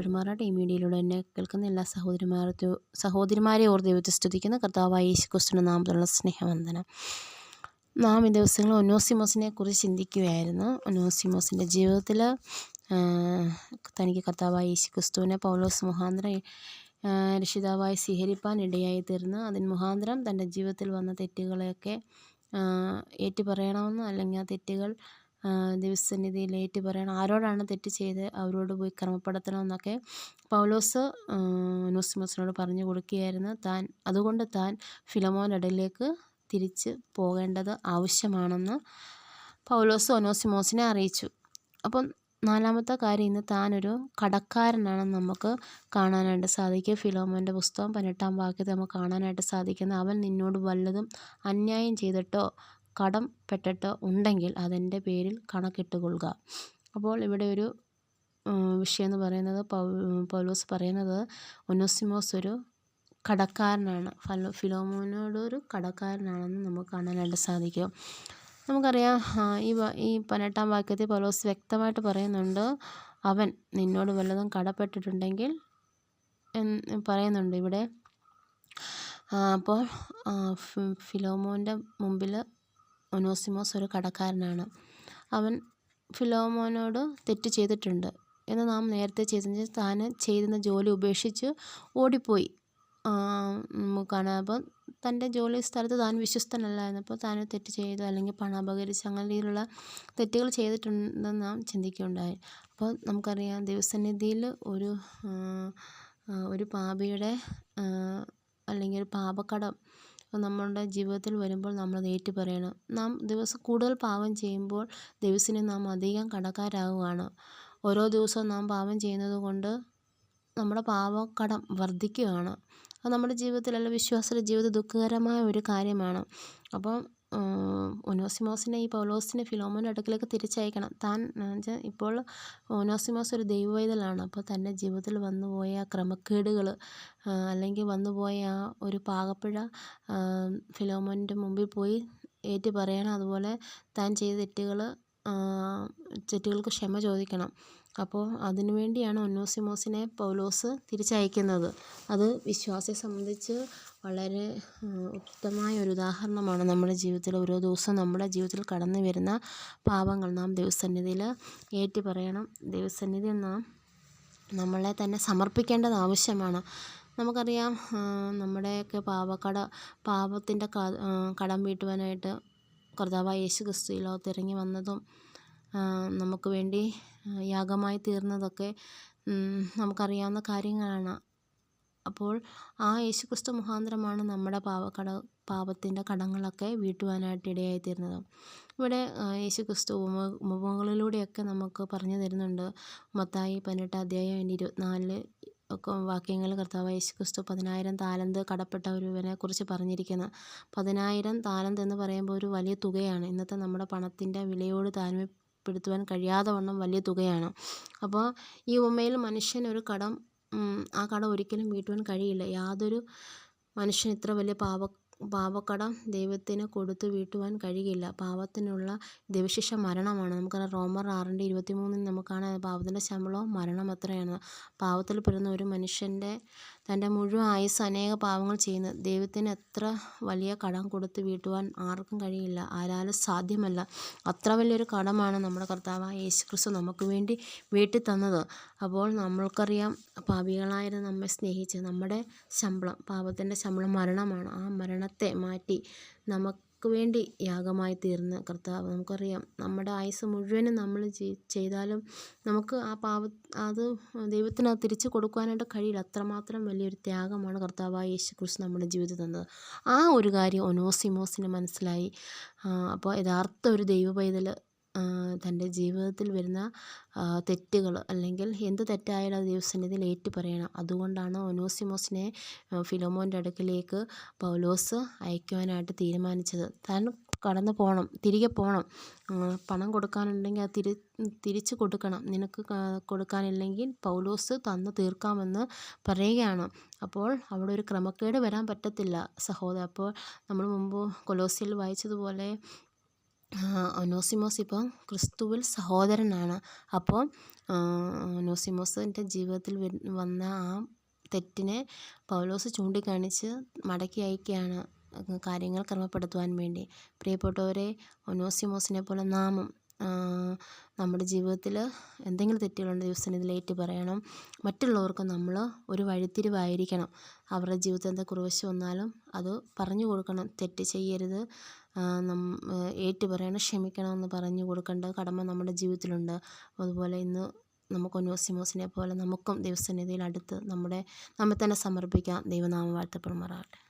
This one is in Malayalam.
പെരുമാറാട്ടെ ഈ മീഡിയയിലൂടെ എന്നെ കേൾക്കുന്ന എല്ലാ സഹോദരിമാരത്തെ സഹോദരിമാരെ ഓർ ദൈവത്തെ സ്തുതിക്കുന്ന കർത്താവായ യേശു ക്രിസ്തുവിന്റെ നാമത്തിലുള്ള സ്നേഹവന്ദനം. നാം ഈ ദിവസങ്ങളിൽ ഒനോസിമോസിനെ കുറിച്ച് ചിന്തിക്കുകയായിരുന്നു. ഒനോസിമോസിന്റെ ജീവിതത്തിൽ തനിക്ക് കർത്താവായ യേശു ക്രിസ്തുവിനെ പൗലോസ് മുഖാന്തരം രക്ഷിതാവായി സ്വീകരിപ്പാൻ ഇടയായി തീർന്ന് അതിന് മുഖാന്തരം തന്റെ ജീവിതത്തിൽ വന്ന തെറ്റുകളെയൊക്കെ ഏറ്റുപറയണമെന്ന് അല്ലെങ്കിൽ ആ തെറ്റുകൾ ദൈവസന്നിധിയിൽ ഏറ്റു പറയണം. ആരോടാണ് തെറ്റ് ചെയ്ത് അവരോട് പോയി ക്രമപ്പെടുത്തണമെന്നൊക്കെ പൗലോസ് ഒനോസിമോസിനോട് പറഞ്ഞു കൊടുക്കുകയായിരുന്നു. താൻ അതുകൊണ്ട് താൻ ഫിലമോൻ ഇടയിലേക്ക് തിരിച്ച് പോകേണ്ടത് ആവശ്യമാണെന്ന് പൗലോസ് ഒനോസിമോസിനെ അറിയിച്ചു. അപ്പം നാലാമത്തെ കാര്യം ഇന്ന് താനൊരു കടക്കാരനാണെന്ന് നമുക്ക് കാണാനായിട്ട് സാധിക്കും. ഫിലോമോന്റെ പുസ്തകം പതിനെട്ടാം വാക്യത്തെ നമുക്ക് കാണാനായിട്ട് സാധിക്കുന്നത് അവൻ നിന്നോട് വല്ലതും അന്യായം ചെയ്തിട്ടോ കടം പെട്ടിട്ടോ ഉണ്ടെങ്കിൽ അതിന്റെ പേരിൽ കണക്കിട്ടുകൊള്ളുക. അപ്പോൾ ഇവിടെ ഒരു വിഷയം എന്ന് പറയുന്നത് പൗലോസ് പറയുന്നത് ഒനോസിമോസ് ഒരു കടക്കാരനാണ്. ഫലോ ഫിലോമോനോട് ഒരു കടക്കാരനാണെന്ന് നമുക്ക് കാണാനായിട്ട് സാധിക്കും. നമുക്കറിയാം ഈ ഈ പതിനെട്ടാം വാക്യത്തിൽ പൗലോസ് വ്യക്തമായിട്ട് പറയുന്നുണ്ട് അവൻ നിന്നോട് വല്ലതും കടപ്പെട്ടിട്ടുണ്ടെങ്കിൽ പറയുന്നുണ്ട് ഇവിടെ. അപ്പോൾ ഫിലോമോന്റെ മുമ്പിൽ ഒനോസിമോസ് ഒരു കടക്കാരനാണ്. അവൻ ഫിലോമോനോട് തെറ്റ് ചെയ്തിട്ടുണ്ട് എന്ന് നാം നേരത്തെ ചെയ്ത താൻ ചെയ്തിരുന്ന ജോലി ഉപേക്ഷിച്ച് ഓടിപ്പോയി. കാണാം. അപ്പം തന്റെ ജോലി സ്ഥലത്ത് താൻ വിശ്വസ്തനല്ലായിരുന്നപ്പോൾ താൻ തെറ്റ് ചെയ്തു അല്ലെങ്കിൽ പണം അപകരിച്ച് അങ്ങനെ രീതിയിലുള്ള തെറ്റുകൾ ചെയ്തിട്ടുണ്ടെന്ന് നാം ചിന്തിക്കുകയുണ്ടായി. അപ്പോൾ നമുക്കറിയാം ദൈവസന്നിധിയിൽ ഒരു ഒരു പാപിയുടെ അല്ലെങ്കിൽ ഒരു പാപക്കടം നമ്മളുടെ ജീവിതത്തിൽ വരുമ്പോൾ നമ്മൾ ഏറ്റു പറയണം. നാം ദിവസം കൂടുതൽ പാപം ചെയ്യുമ്പോൾ ദിവസത്തിന് നാം അധികം കടക്കാരാകുകയാണ് ഓരോ ദിവസവും നാം പാപം ചെയ്യുന്നത് കൊണ്ട് നമ്മുടെ പാപക്കടം വർദ്ധിക്കുകയാണ്. അത് നമ്മുടെ ജീവിതത്തിൽ അല്ല വിശ്വാസിയുടെ ജീവിതം ദുഃഖകരമായ ഒരു കാര്യമാണ്. അപ്പം ഒനോസിമോസിനെ ഈ പൗലോസിനെ ഫിലോമോന്റെ അടുക്കലേക്ക് തിരിച്ചയക്കണം. താൻ ഇപ്പോൾ ഒനോസിമോസ് ഒരു ദൈവവൈതലാണ്. അപ്പോൾ തന്റെ ജീവിതത്തിൽ വന്നുപോയ ക്രമക്കേടുകൾ അല്ലെങ്കിൽ വന്നുപോയ ആ ഒരു പാകപ്പിഴ ഫിലോമോന്റെ മുമ്പിൽ പോയി ഏറ്റു പറയണം അതുപോലെ താൻ ചെയ്ത തെറ്റുകൾ തെറ്റുകൾക്ക് ക്ഷമ ചോദിക്കണം. അപ്പോൾ അതിനു വേണ്ടിയാണ് ഒന്നോസിമോസിനെ പൗലോസ് തിരിച്ചയക്കുന്നത്. അത് വിശ്വാസിയെ സംബന്ധിച്ച് വളരെ ഉത്തമമായ ഒരു ഉദാഹരണമാണ് നമ്മുടെ ജീവിതത്തിൽ ഓരോ ദിവസവും നമ്മുടെ ജീവിതത്തിൽ കടന്നു വരുന്ന പാപങ്ങൾ നാം ദൈവസന്നിധിയിൽ ഏറ്റു പറയണം ദൈവസന്നിധിയിൽ നാം നമ്മളെ തന്നെ സമർപ്പിക്കേണ്ടത് ആവശ്യമാണ്. നമുക്കറിയാം നമ്മുടെയൊക്കെ പാപക്കട പാപത്തിന്റെ കടം വീട്ടുവാനായിട്ട് കർത്താവായ യേശു ക്രിസ്തു ഈ ലോകത്ത് ഇറങ്ങി വന്നതും നമുക്ക് വേണ്ടി യാഗമായി തീർന്നതൊക്കെ നമുക്കറിയാവുന്ന കാര്യങ്ങളാണ്. അപ്പോൾ ആ യേശുക്രിസ്തു മുഖാന്തരമാണ് നമ്മുടെ പാവക്കട പാപത്തിന്റെ കടങ്ങളൊക്കെ വീട്ടുവാനായിട്ട് ഇടയായി തീർന്നത് ഇവിടെ യേശുക്രിസ്തു ഉപമ ഉപമകളിലൂടെയൊക്കെ നമുക്ക് പറഞ്ഞു തരുന്നുണ്ട്. മത്തായി പതിനെട്ടാം അധ്യായം അതിന്റെ ഇരുപത്തിനാലിൽ വാക്യങ്ങൾ കർത്താവ് യേശുക്രിസ്തു പതിനായിരം താലന്ത് കടപ്പെട്ട ഒരുവനെ കുറിച്ച് പറഞ്ഞിരിക്കുന്നത് പതിനായിരം താലന്ത് എന്ന് പറയുമ്പോൾ ഒരു വലിയ തുകയാണ്. ഇന്നത്തെ നമ്മുടെ പണത്തിന്റെ വിലയോട് താരതമ്യ പെടുത്തുവാൻ കഴിയാതെ വണ്ണം വലിയ തുകയാണ്. അപ്പോൾ ഈ ഉമ്മയിൽ മനുഷ്യൻ ഒരു കടം ആ കടം ഒരിക്കലും വീട്ടുവാൻ കഴിയില്ല. യാതൊരു മനുഷ്യൻ ഇത്ര വലിയ പാപ പാപക്കടം ദൈവത്തിന് കൊടുത്തു വീട്ടുവാൻ കഴിയില്ല. പാപത്തിനുള്ള ദൈവശിക്ഷ മരണമാണ്. നമുക്കറിയാം റോമർ ആറിന്റെ ഇരുപത്തി മൂന്നിൽ കാണാം പാപത്തിന്റെ ശമ്പളവും മരണം അത്രയാണ്. പാപത്തിൽ പെടുന്ന ഒരു മനുഷ്യന്റെ തന്റെ മുഴുവൻ ആയുസ് അനേക പാവങ്ങൾ ചെയ്യുന്നത് ദൈവത്തിന് എത്ര വലിയ കടം കൊടുത്ത് വീട്ടുവാൻ ആർക്കും കഴിയില്ല. ആരാലും സാധ്യമല്ല. അത്ര വലിയൊരു കടമാണ് നമ്മുടെ കർത്താവ് യേശു ക്രിസ്തു നമുക്ക് വേണ്ടി വീട്ടിൽ തന്നത്. അപ്പോൾ നമ്മൾക്കറിയാം പാപികളായിരുന്ന നമ്മെ സ്നേഹിച്ച് നമ്മുടെ ശമ്പളം പാപത്തിന്റെ ശമ്പളം മരണമാണ്. ആ മരണത്തെ മാറ്റി നമുക്ക് വേണ്ടി യാഗമായി തീർന്ന കർത്താവ്. നമുക്കറിയാം നമ്മുടെ ആയുസ് മുഴുവനും നമ്മൾ ചെയ്താലും നമുക്ക് ആ പാപ അത് ദൈവത്തിന് അത് തിരിച്ചു കൊടുക്കുവാനായിട്ട് കഴിയില്ല. അത്രമാത്രം വലിയൊരു ത്യാഗമാണ് കർത്താവായ യേശു ക്രിസ്തു നമ്മുടെ ജീവിതത്തിൽ തന്നത്. ആ ഒരു കാര്യം ഒനോസിമോസിന് മനസ്സിലായി. അപ്പോൾ യഥാർത്ഥ ഒരു ദൈവ പൈതൽ തന്റെ ജീവിതത്തിൽ വരുന്ന തെറ്റുകൾ അല്ലെങ്കിൽ എന്ത് തെറ്റായാലും അത് ദൈവസന്നിധിയിൽ ഏറ്റു പറയണം അതുകൊണ്ടാണ് ഒനോസിമോസിനെ ഫിലോമോന്റെ അടുക്കിലേക്ക് പൗലോസ് അയക്കുവാനായിട്ട് തീരുമാനിച്ചത്. താൻ കടന്നു പോകണം തിരികെ പോകണം പണം കൊടുക്കാനുണ്ടെങ്കിൽ അത് തിരി തിരിച്ച് കൊടുക്കണം. നിനക്ക് കൊടുക്കാനില്ലെങ്കിൽ പൗലോസ് തന്ന് തീർക്കാമെന്ന് പറയുകയാണ്. അപ്പോൾ അവിടെ ഒരു ക്രമക്കേട് വരാൻ പറ്റത്തില്ല സഹോദരൻ അപ്പോൾ നമ്മൾ മുമ്പ് കൊലോസിയിൽ വായിച്ചതുപോലെ ഒനോസിമോസ് ഇപ്പം ക്രിസ്തുവിൽ സഹോദരനാണ്. അപ്പോൾ ഒനോസിമോസിന്റെ ജീവിതത്തിൽ വന്ന ആ തെറ്റിനെ പൗലോസ് ചൂണ്ടിക്കാണിച്ച് മടക്കി അയക്കുകയാണ് കാര്യങ്ങൾ ക്രമപ്പെടുത്തുവാൻ വേണ്ടി. പ്രിയപ്പെട്ടവരെ ഒനോസിമോസിനെ പോലെ നാമം നമ്മുടെ ജീവിതത്തിൽ എന്തെങ്കിലും തെറ്റുകളുണ്ട് ദിവസം ഇതിലേറ്റ് പറയണം. മറ്റുള്ളവർക്ക് നമ്മൾ ഒരു വഴിത്തിരിവായിരിക്കണം. അവരുടെ ജീവിതത്തിൽ എന്താ കുറവശം വന്നാലും അത് പറഞ്ഞു കൊടുക്കണം. തെറ്റ് ചെയ്യരുത്. ഏറ്റു പറയണം ക്ഷമിക്കണം എന്ന് പറഞ്ഞു കൊടുക്കേണ്ട കടമ നമ്മുടെ ജീവിതത്തിലുണ്ട്. അതുപോലെ ഇന്ന് നമുക്ക് ഒനോസിമോസിനെ പോലെ നമുക്കും ദൈവസന്നിധിയിൽ അടുത്ത് നമ്മുടെ നമ്മെ തന്നെ സമർപ്പിക്കാം. ദൈവനാമം വാഴ്ത്തപ്പെടുമാറാകട്ടെ.